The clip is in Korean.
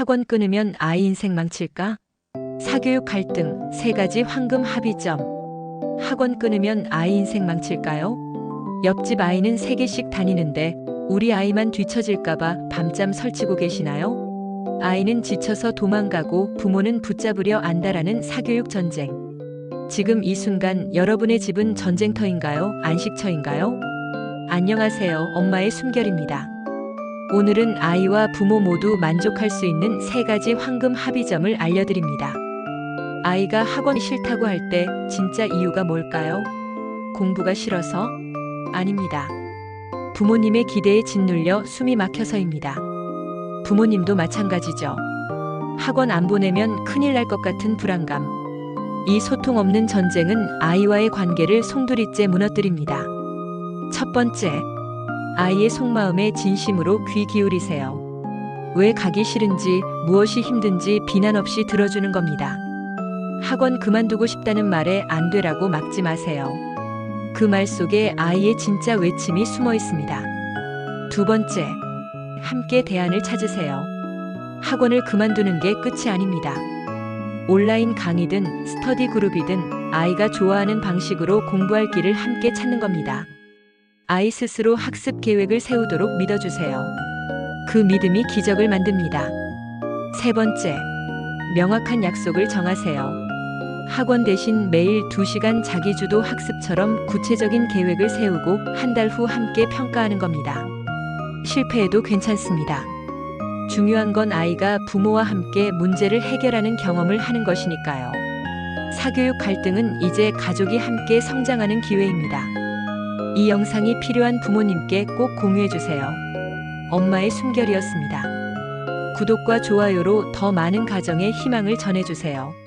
학원 끊으면 아이 인생 망칠까? 사교육 갈등, 세 가지 황금 합의점. 학원 끊으면 아이 인생 망칠까요? 옆집 아이는 세 개씩 다니는데 우리 아이만 뒤처질까봐 밤잠 설치고 계시나요? 아이는 지쳐서 도망가고 부모는 붙잡으려 안다라는 사교육 전쟁. 지금 이 순간 여러분의 집은 전쟁터인가요? 안식처인가요? 안녕하세요. 엄마의 숨결입니다. 오늘은 아이와 부모 모두 만족할 수 있는 세 가지 황금 합의점을 알려드립니다. 아이가 학원이 싫다고 할 때 진짜 이유가 뭘까요? 공부가 싫어서? 아닙니다. 부모님의 기대에 짓눌려 숨이 막혀서입니다. 부모님도 마찬가지죠. 학원 안 보내면 큰일 날 것 같은 불안감. 이 소통 없는 전쟁은 아이와의 관계를 송두리째 무너뜨립니다. 첫 번째, 아이의 속마음에 진심으로 귀 기울이세요. 왜 가기 싫은지, 무엇이 힘든지 비난 없이 들어주는 겁니다. 학원 그만두고 싶다는 말에 안 되라고 막지 마세요. 그 말 속에 아이의 진짜 외침이 숨어 있습니다. 두 번째, 함께 대안을 찾으세요. 학원을 그만두는 게 끝이 아닙니다. 온라인 강의든 스터디 그룹이든 아이가 좋아하는 방식으로 공부할 길을 함께 찾는 겁니다. 아이 스스로 학습 계획을 세우도록 믿어주세요. 그 믿음이 기적을 만듭니다. 세 번째, 명확한 약속을 정하세요. 학원 대신 매일 2시간 자기주도 학습처럼 구체적인 계획을 세우고 한 달 후 함께 평가하는 겁니다. 실패해도 괜찮습니다. 중요한 건 아이가 부모와 함께 문제를 해결하는 경험을 하는 것이니까요. 사교육 갈등은 이제 가족이 함께 성장하는 기회입니다. 이 영상이 필요한 부모님께 꼭 공유해 주세요. 엄마의 숨결이었습니다. 구독과 좋아요로 더 많은 가정의 희망을 전해주세요.